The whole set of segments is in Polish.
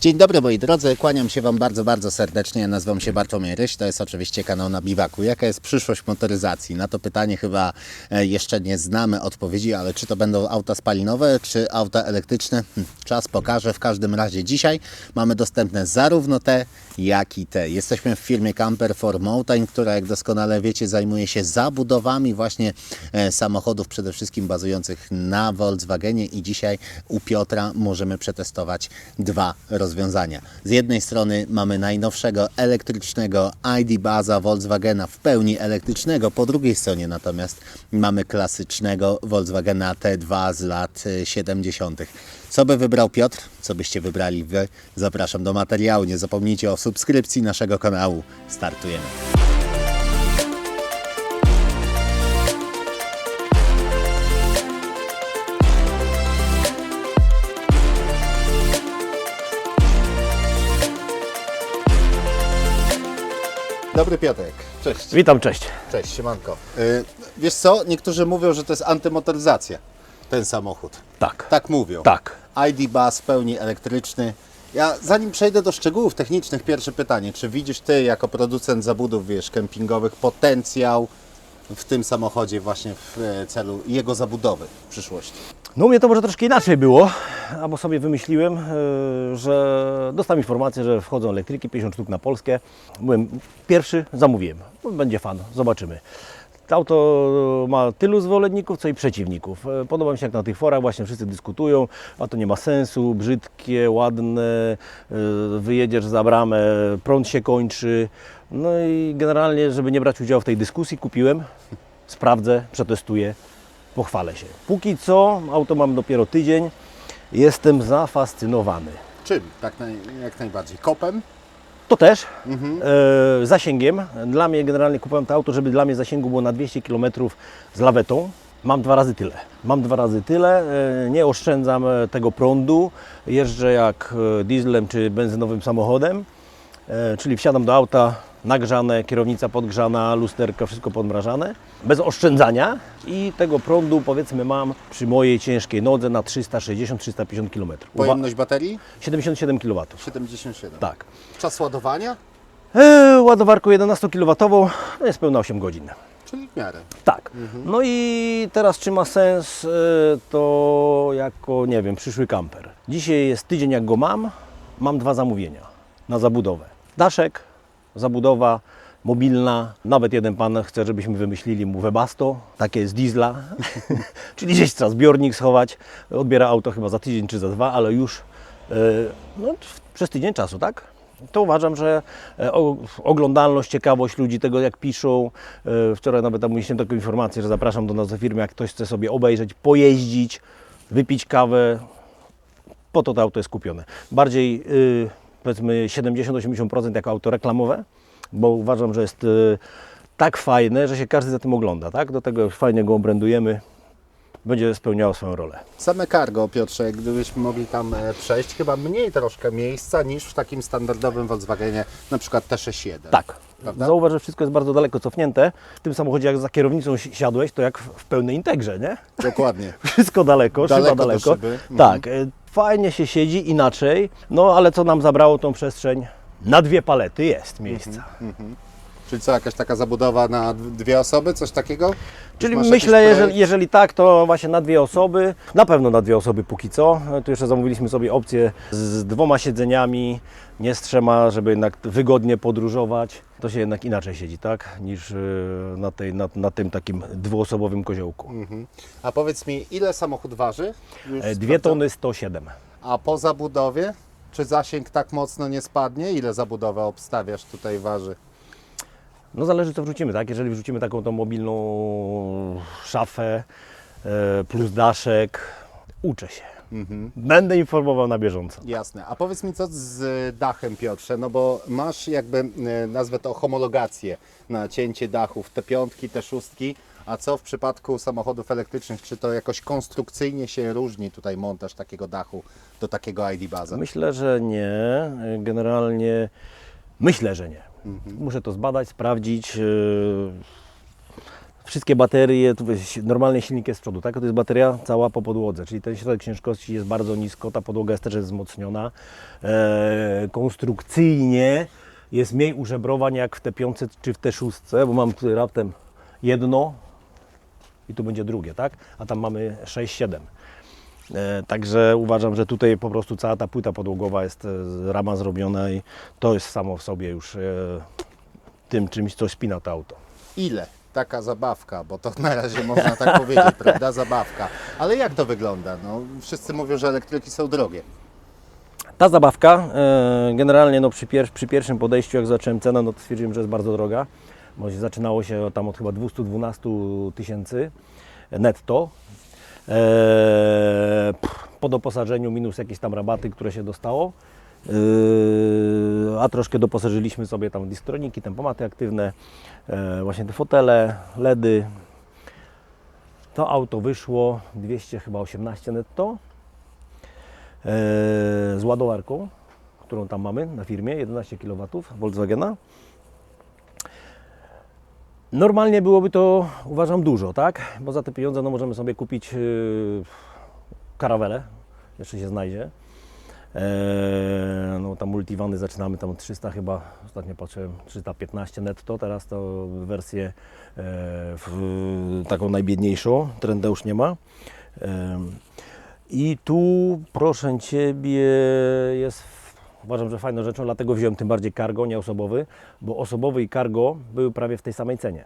Dzień dobry moi drodzy, kłaniam się Wam bardzo, bardzo serdecznie. Nazywam się Bartłomiej Ryś, to jest oczywiście kanał na Biwaku. Jaka jest przyszłość motoryzacji? Na to pytanie chyba e, jeszcze nie znamy odpowiedzi, ale czy to będą auta spalinowe, czy auta elektryczne? Hm, Czas pokaże. W każdym razie dzisiaj mamy dostępne zarówno te, jak i te. Jesteśmy w firmie Camper for Mountain, która jak doskonale wiecie zajmuje się zabudowami właśnie e, samochodów, przede wszystkim bazujących na Volkswagenie i dzisiaj u Piotra możemy przetestować dwa rozwiązania. Z jednej strony mamy najnowszego elektrycznego ID Baza Volkswagena w pełni elektrycznego, po drugiej stronie natomiast mamy klasycznego Volkswagena T2 z lat e, 70. Co by wybrał Piotr? Co byście wybrali Wy? Zapraszam do materiału. Nie zapomnijcie o subskrypcji naszego kanału. Startujemy. Dobry Piotrek. Cześć. Witam, cześć. Cześć, siemanko. Y, wiesz co? Niektórzy mówią, że to jest antymotoryzacja, ten samochód. Tak. Tak mówią. Tak. ID Bus pełni elektryczny. Ja zanim przejdę do szczegółów technicznych, pierwsze pytanie. Czy widzisz Ty jako producent zabudów, wiesz, kempingowych potencjał w tym samochodzie właśnie w e, celu jego zabudowy w przyszłości? No u mnie to może troszkę inaczej było, albo sobie wymyśliłem, yy, że dostałem informację, że wchodzą elektryki, 50 sztuk na Polskę. Byłem pierwszy, zamówiłem. Będzie fan, zobaczymy. To auto ma tylu zwolenników, co i przeciwników. E, Podoba mi się jak na tych forach właśnie wszyscy dyskutują, a to nie ma sensu, brzydkie, ładne, yy, wyjedziesz za bramę, prąd się kończy. No i generalnie, żeby nie brać udziału w tej dyskusji, kupiłem, sprawdzę, przetestuję, pochwalę się. Póki co, auto mam dopiero tydzień, jestem zafascynowany. Czym? Tak naj, jak najbardziej. Kopem? To też e, zasięgiem. Dla mnie generalnie kupowałem to auto, żeby dla mnie zasięgu było na 200 km z lawetą. Mam dwa razy tyle. Mam dwa razy tyle. E, nie oszczędzam e, tego prądu. Jeżdżę jak e, dieslem czy benzynowym samochodem. E, czyli wsiadam do auta, nagrzane, kierownica podgrzana, lusterka, wszystko podmrażane, bez oszczędzania i tego prądu powiedzmy mam przy mojej ciężkiej nodze na 360-350 km. Pojemność baterii? 77 kW. 77. Tak. Czas ładowania? E, ładowarką 11 kW to jest pełna 8 godzin. Czyli w miarę. Tak. No i teraz czy ma sens e, to jako, nie wiem, przyszły kamper. Dzisiaj jest tydzień jak go mam, mam dwa zamówienia na zabudowę. Daszek, zabudowa mobilna. Nawet jeden pan chce, żebyśmy wymyślili mu Webasto, takie z diesla, czyli gdzieś trzeba zbiornik schować. Odbiera auto chyba za tydzień czy za dwa, ale już e, no, przez tydzień czasu, tak? To uważam, że e, oglądalność, ciekawość ludzi tego, jak piszą. e, Wczoraj nawet tam mieliśmy taką informację, że zapraszam do nas do firmy, jak ktoś chce sobie obejrzeć, pojeździć, wypić kawę. Po to to auto jest kupione. Bardziej y, powiedzmy 70-80% jako auto reklamowe, bo uważam, że jest y, tak fajne, że się każdy za tym ogląda. Tak? Do tego fajnie go obrędujemy, będzie spełniało swoją rolę. Same cargo, Piotrze, gdybyśmy mogli tam e, przejść, chyba mniej troszkę miejsca niż w takim standardowym Volkswagenie, na przykład T61. Tak. Prawda? Zauważ, że wszystko jest bardzo daleko cofnięte. W tym samochodzie, jak za kierownicą si- siadłeś, to jak w pełnej integrze, nie? Dokładnie. Wszystko daleko, Daleko szyba daleko. szyby. Mhm. Fajnie się siedzi, inaczej. No ale co nam zabrało tą przestrzeń? Na dwie palety jest miejsca. Czyli co, jakaś taka zabudowa na dwie osoby, coś takiego? Czyli Masz myślę, jeżeli, jeżeli tak, to właśnie na dwie osoby, na pewno na dwie osoby póki co. Tu jeszcze zamówiliśmy sobie opcję z dwoma siedzeniami, nie z trzema, żeby jednak wygodnie podróżować. To się jednak inaczej siedzi, tak, niż e, na, tej, na, na tym takim dwuosobowym koziołku. Mhm. A powiedz mi, ile samochód waży? Już E, Dwie sprawdzam. tony 107. A po zabudowie? Czy zasięg tak mocno nie spadnie? Ile zabudowę obstawiasz tutaj waży? No zależy co wrzucimy, tak? Jeżeli wrzucimy taką tą mobilną szafę e, plus daszek, uczę się. Będę informował na bieżąco. Jasne. A powiedz mi co z dachem, Piotrze, no bo masz jakby, e, nazwę to homologację na cięcie dachów, te piątki, te szóstki, a co w przypadku samochodów elektrycznych? Czy to jakoś konstrukcyjnie się różni tutaj montaż takiego dachu do takiego ID baza? Myślę, że nie. Generalnie myślę, że nie. Muszę to zbadać, sprawdzić. e, Wszystkie baterie, normalny silnik jest z przodu, tak? To jest bateria cała po podłodze, czyli ten środek ciężkości jest bardzo nisko, ta podłoga jest też wzmocniona. E, konstrukcyjnie jest mniej użebrowań jak w T5 czy w T6, bo mam tutaj raptem jedno i tu będzie drugie, tak? A tam mamy 6-7. E, Także uważam, że tutaj po prostu cała ta płyta podłogowa jest e, rama zrobiona i to jest samo w sobie już tym czymś, co spina to auto. Ile taka zabawka, bo to na razie można tak powiedzieć, prawda? Zabawka. Ale jak to wygląda? No, wszyscy mówią, że elektryki są drogie. Ta zabawka, e, generalnie no przy, pier przy pierwszym podejściu, jak zobaczyłem cenę, no to stwierdziłem, że jest bardzo droga, bo zaczynało się tam od chyba 212 tysięcy netto. E, po doposażeniu minus jakieś tam rabaty, które się dostało. E, a troszkę doposażyliśmy sobie tam distroniki, tempomaty aktywne, e, właśnie te fotele, LEDy. To auto wyszło 200 chyba 18 netto. E, z ładowarką, którą tam mamy na firmie, 11 kW Volkswagena. Normalnie byłoby to, uważam, dużo, tak? Bo za te pieniądze no, możemy sobie kupić yy, karawelę, jeszcze się znajdzie. E, no tam multivany zaczynamy tam od 300 chyba, ostatnio patrzyłem 315 netto, teraz to wersję e, w, taką najbiedniejszą, trendę już nie ma. E, I tu proszę Ciebie jest, uważam, że fajną rzeczą, dlatego wziąłem tym bardziej cargo, nie osobowy, bo osobowy i cargo były prawie w tej samej cenie.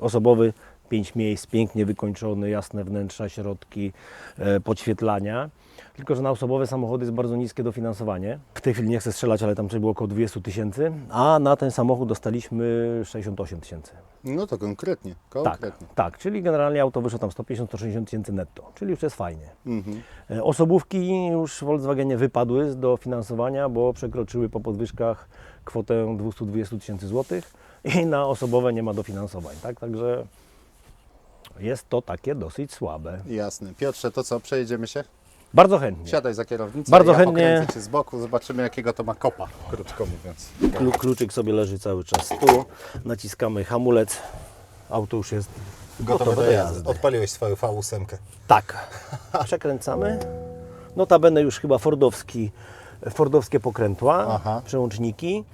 Osobowy 5 miejsc, pięknie wykończony, jasne wnętrza, środki, e, podświetlania. Tylko, że na osobowe samochody jest bardzo niskie dofinansowanie. W tej chwili nie chcę strzelać, ale tam było około 20 tysięcy, a na ten samochód dostaliśmy 68 tysięcy. No to konkretnie, Tak, konkretnie. tak, czyli generalnie auto wyszło tam 150-160 tysięcy netto, czyli już jest fajnie. Mhm. E, Osobówki już w Volkswagenie wypadły z dofinansowania, bo przekroczyły po podwyżkach kwotę 220 tysięcy złotych i na osobowe nie ma dofinansowań, tak? Także jest to takie dosyć słabe. Jasne. Piotrze, to co, przejedziemy się? Bardzo chętnie. Siadaj za kierownicę, Bardzo ja chętnie. pokręcę Cię z boku, zobaczymy jakiego to ma kopa, krótko mówiąc. Klu- Kluczyk sobie leży cały czas tu, naciskamy hamulec, auto już jest gotowe, do jazdy. Odpaliłeś swoją V8. Tak. Przekręcamy. Notabene już chyba Fordowski, Fordowskie pokrętła, Aha. przełączniki,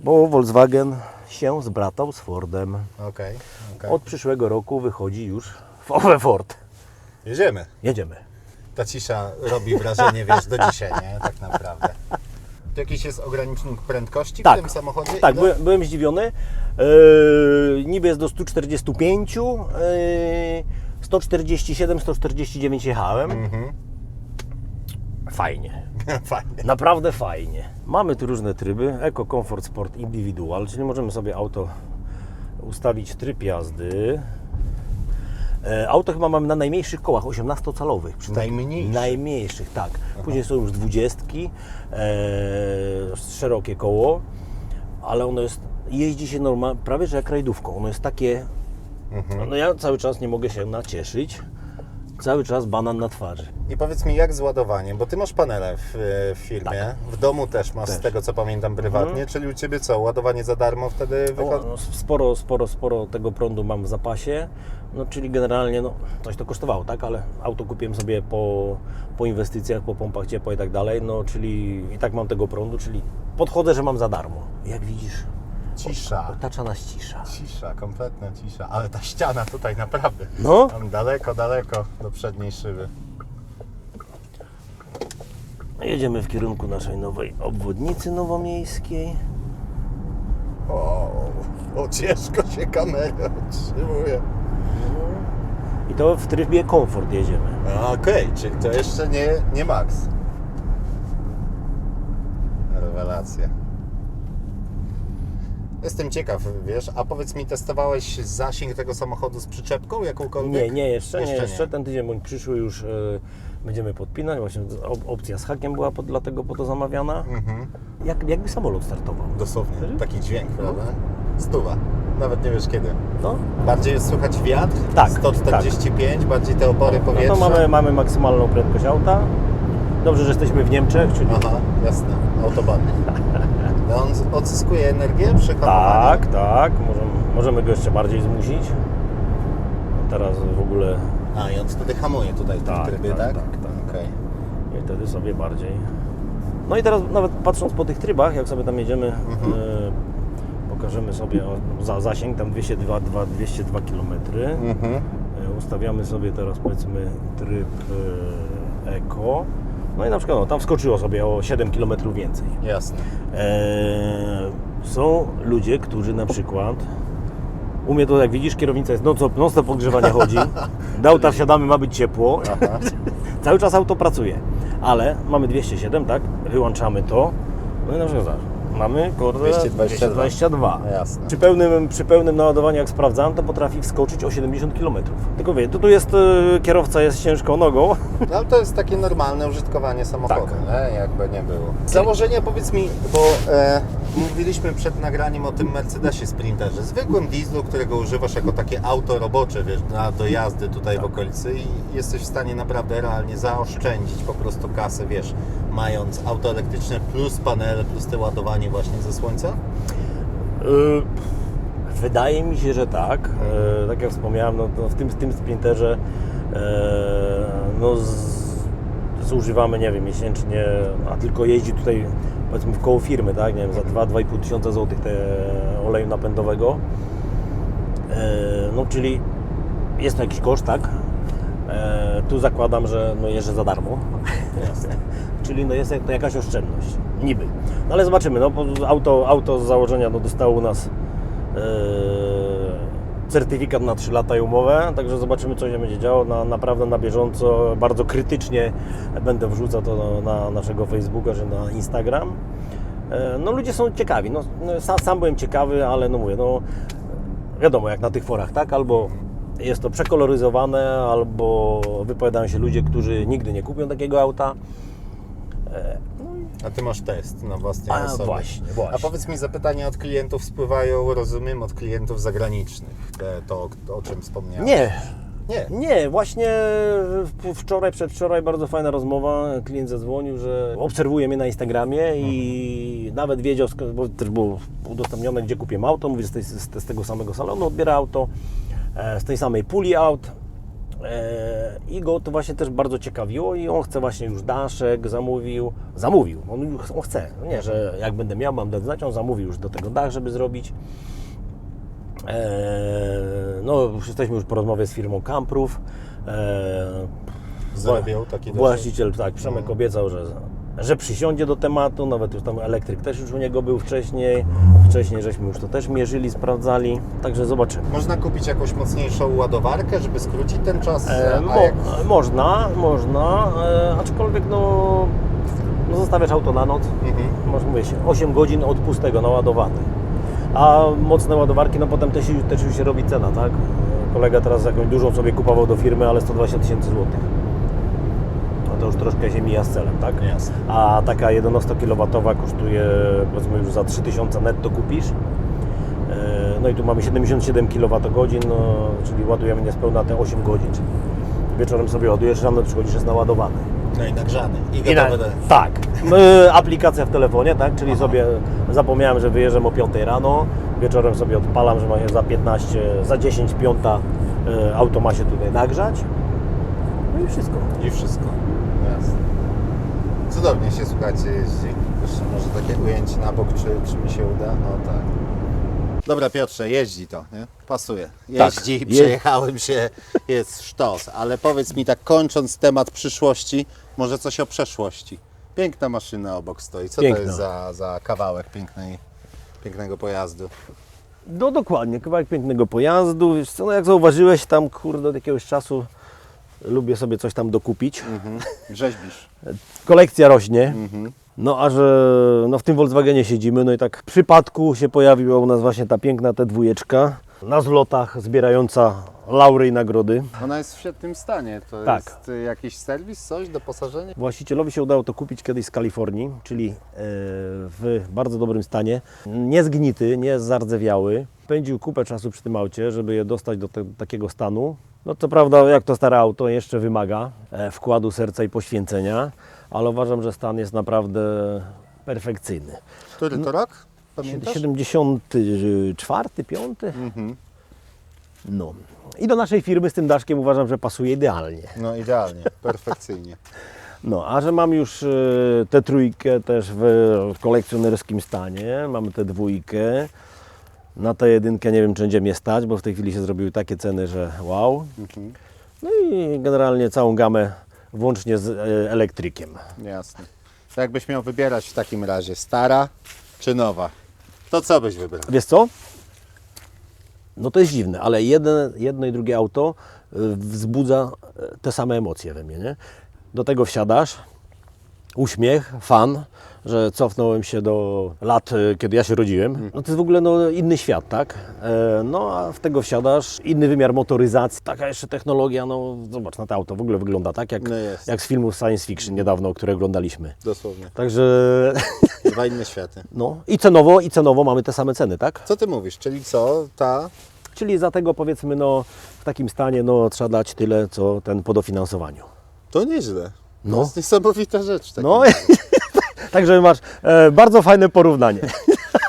bo Volkswagen się zbratał z Fordem. Okej, okej. Od przyszłego roku wychodzi już VW Ford. Jedziemy. Jedziemy. Ta cisza robi wrażenie, wiesz, do dzisiaj, nie? Tak naprawdę. To jakiś jest ogranicznik prędkości w Tak. tym samochodzie? Tak, Ile? byłem, byłem zdziwiony. Yy, niby jest do 145, yy, 147, 149 jechałem. Mhm. Fajnie. Fajnie. Naprawdę fajnie. Mamy tu różne tryby. Eco, Comfort, Sport, Individual, czyli możemy sobie auto ustawić tryb jazdy. E, Auto chyba mamy na najmniejszych kołach, 18-calowych. przy Najmniejszych? Najmniejszych, tak. Później są już dwudziestki, e, szerokie koło, ale ono jest, jeździ się normalnie, prawie że jak rajdówką. Ono jest takie, no ja cały czas nie mogę się nacieszyć. Cały czas banan na twarzy. I powiedz mi, jak z ładowaniem? Bo ty masz panele w, w firmie, w domu też masz, z Też. tego co pamiętam prywatnie, czyli u Ciebie co, ładowanie za darmo wtedy wychodzi? no, sporo, sporo, sporo tego prądu mam w zapasie, no czyli generalnie no, coś to kosztowało, tak, ale auto kupiłem sobie po, po inwestycjach, po pompach ciepła i tak dalej, no czyli i tak mam tego prądu, czyli podchodzę, że mam za darmo. Jak widzisz, Cisza. otacza nas cisza. Cisza, kompletna cisza, ale ta ściana tutaj naprawdę. No, Tam daleko, daleko do przedniej szyby. jedziemy w kierunku naszej nowej obwodnicy nowomiejskiej. O, o ciężko się kamera otrzymuje. I to w trybie komfort jedziemy. Okej, czyli to jeszcze nie, nie max. Rewelacja. Jestem ciekaw, wiesz, a powiedz mi, testowałeś zasięg tego samochodu z przyczepką jakąkolwiek? Nie, nie jeszcze, nie Jeszcze jeszcze. nie. Ten tydzień bądź przyszły już e, będziemy podpinać. Właśnie op- opcja z hakiem była pod, dlatego po to zamawiana. Mhm. Jak, jakby samolot startował. Dosłownie, taki dźwięk, prawda? Stuwa. Nawet nie wiesz kiedy. No, Bardziej jest słychać wiatr? Tak, 145, bardziej te opory no powietrza? to mamy, mamy maksymalną prędkość auta. Dobrze, że jesteśmy w Niemczech, czyli Aha, jasne, autobahn. No on odzyskuje energię przy hamowaniu? tak, tak, możemy, możemy go jeszcze bardziej zmusić. teraz w ogóle A, i on wtedy hamuje tutaj w tym Tak, trybie, tak, tak? tak, tak. Okej. i wtedy sobie bardziej. No i teraz nawet patrząc po tych trybach, jak sobie tam jedziemy, Mhm. e, pokażemy sobie o, za zasięg, tam 202, 2, 202 km. Mhm. E, Ustawiamy sobie teraz powiedzmy tryb e, Eco. No i na przykład no, tam wskoczyło sobie o 7 km więcej. Jasne. Eee, są ludzie, którzy na przykład u mnie to jak widzisz kierownica jest non stop, non podgrzewania chodzi. Do auta wsiadamy, ma być ciepło. Cały czas auto pracuje. Ale mamy 207, tak? Wyłączamy to. No i na przykład mamy kurde 222. 222. Jasne. Przy pełnym, przy pełnym naładowaniu jak sprawdzałem, to potrafi wskoczyć o 70 km. Tylko wie, to tu jest e, kierowca jest ciężką nogą. No ale to jest takie normalne użytkowanie samochodu, Tak. nie? jakby nie było. Z założenia powiedz mi, bo e, mówiliśmy przed nagraniem o tym Mercedesie Sprinterze, zwykłym dieslu, którego używasz jako takie auto robocze, wiesz, na dojazdy tutaj w okolicy i jesteś w stanie naprawdę realnie zaoszczędzić po prostu kasę, wiesz, mając auto elektryczne plus panele, plus te ładowanie właśnie ze słońca? Y, Wydaje mi się, że tak. E, Tak jak wspomniałem, no, to w tym, w tym Sprinterze e, no, z, zużywamy, nie wiem, miesięcznie, a tylko jeździ tutaj powiedzmy w koło firmy, tak, nie wiem, za 2-2,5 tysiąca złotych te oleju napędowego. E, No, czyli jest to jakiś koszt, tak? E, Tu zakładam, że no, jeżdżę za darmo. Czyli no jest to jakaś oszczędność. Niby. No ale zobaczymy. No, auto, auto z założenia no, dostało u nas e, certyfikat na 3 lata i umowę, także zobaczymy co się będzie działo. Na, naprawdę na bieżąco, bardzo krytycznie będę wrzucał to na, na naszego Facebooka czy na Instagram. E, No ludzie są ciekawi. No, no, sam, sam byłem ciekawy, ale no mówię, no wiadomo jak na tych forach, tak? Albo jest to przekoloryzowane, albo wypowiadają się ludzie, którzy nigdy nie kupią takiego auta. E, A Ty masz test na własnej A, osobie. właśnie, właśnie. A powiedz mi, zapytania od klientów spływają, rozumiem, od klientów zagranicznych, to, o czym wspomniałem. Nie, Nie. Nie, właśnie wczoraj, przedwczoraj bardzo fajna rozmowa. Klient zadzwonił, że obserwuje mnie na Instagramie i nawet wiedział, bo też było udostępnione, gdzie kupię auto. Mówi, że z, tej, z, z tego samego salonu odbiera auto, e, z tej samej puli aut. E, I go to właśnie też bardzo ciekawiło i on chce właśnie już daszek, zamówił, zamówił, on, on chce, No nie, że jak będę miał, mam dać znać, on zamówił już do tego dach, żeby zrobić. Eee, no, już jesteśmy już po rozmowie z firmą Camprów. Eee, Zrobią taki Właściciel, tak, Przemek obiecał, że, że przysiądzie do tematu, nawet już tam elektryk też już u niego był wcześniej. Wcześniej żeśmy już to też mierzyli, sprawdzali, także zobaczymy. Można kupić jakąś mocniejszą ładowarkę, żeby skrócić ten czas? E, mo, jak... Można, można, e, aczkolwiek no, no zostawiasz auto na noc, Mhm. może mówię się, 8 godzin od pustego naładowany. A mocne ładowarki, no potem też, już- też już się robi cena, tak? Kolega teraz jakąś dużą sobie kupował do firmy, ale 120 tysięcy złotych. No to już troszkę się mija z celem, tak? Jasne. A taka 11 kW kosztuje powiedzmy już za 3000 netto kupisz. E, No i tu mamy 77 kWh, no, czyli ładujemy niespełna te 8 godzin. Czyli wieczorem sobie ładujesz, rano przychodzisz, jest naładowany. No i nagrzany. I I na, gotowy tak. E, Aplikacja w telefonie, tak? Czyli sobie zapomniałem, że wyjeżdżam o 5 rano, wieczorem sobie odpalam, że ma się za 15, za 10, 5 e, auto ma się tutaj nagrzać. No i wszystko. I wszystko. Cudownie się, słuchajcie, jeździ. Jeszcze może takie ujęcie na bok, czy, czy mi się uda? No tak. Dobra Piotrze, jeździ to, nie? Pasuje. Jeździ, Je- przejechałem się, jest sztos. Ale powiedz mi tak, kończąc temat przyszłości, może coś o przeszłości. Piękna maszyna obok stoi. Co Piękna. to jest za, za kawałek pięknej, pięknego pojazdu? No dokładnie, kawałek pięknego pojazdu. Wiesz co, no jak zauważyłeś, tam kurde od jakiegoś czasu lubię sobie coś tam dokupić. Mhm. Rzeźbisz. Kolekcja rośnie. Mhm. No a że no w tym Volkswagenie siedzimy, no i tak w przypadku się pojawiła u nas właśnie ta piękna dwójeczka na zlotach zbierająca laury i nagrody. Ona jest w świetnym stanie. To Tak. jest y, jakiś serwis, coś, doposażenie? Właścicielowi się udało to kupić kiedyś z Kalifornii, czyli e, w bardzo dobrym stanie. Nie zgnity, nie zardzewiały. Pędził kupę czasu przy tym aucie, żeby je dostać do te, takiego stanu. No co prawda, jak to stare auto, jeszcze wymaga e, wkładu serca i poświęcenia, ale uważam, że stan jest naprawdę perfekcyjny. Który to rok? Pamiętasz? 74, 5? Mhm. No. I do naszej firmy z tym daszkiem uważam, że pasuje idealnie. No idealnie, perfekcyjnie. No, a że mam już e, tę trójkę też w kolekcjonerskim stanie, mamy tę dwójkę. Na tę jedynkę nie wiem, czy będzie mnie stać, bo w tej chwili się zrobiły takie ceny, że wow. No i generalnie całą gamę włącznie z e, elektrykiem. Jasne. To jakbyś miał wybierać w takim razie, stara czy nowa? To co byś wybrał? Wiesz co? No to jest dziwne, ale jedno, jedno i drugie auto y, wzbudza e, te same emocje we mnie, nie? Do tego wsiadasz, uśmiech, fan, że cofnąłem się do lat, y, kiedy ja się rodziłem. No to jest w ogóle no, inny świat, tak? E, No a w tego wsiadasz, inny wymiar motoryzacji, taka jeszcze technologia, no zobacz na to auto, w ogóle wygląda tak, jak, No jak z filmów science fiction niedawno, które oglądaliśmy. Dosłownie. Także, Dwa inne światy. no i cenowo, i cenowo mamy te same ceny, tak? Co ty mówisz? Czyli co? Ta Czyli za tego powiedzmy no, w takim stanie no, trzeba dać tyle, co ten po dofinansowaniu. to nieźle. No. To jest niesamowita rzecz. w takim No, także masz e, bardzo fajne porównanie.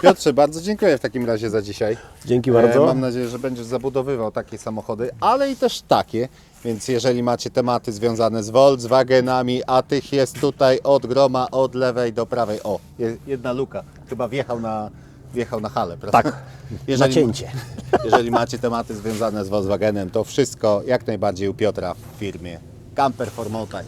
Piotrze, bardzo dziękuję w takim razie za dzisiaj. Dzięki E, bardzo. Mam nadzieję, że będziesz zabudowywał takie samochody, ale i też takie. Więc jeżeli macie tematy związane z Volkswagenami, a tych jest tutaj od groma, od lewej do prawej. O, je- jedna luka. Chyba wjechał na, wjechał na halę, prawda? Tak, nacięcie. Jeżeli macie tematy związane z Volkswagenem, to wszystko jak najbardziej u Piotra w firmie Camper for Mountain.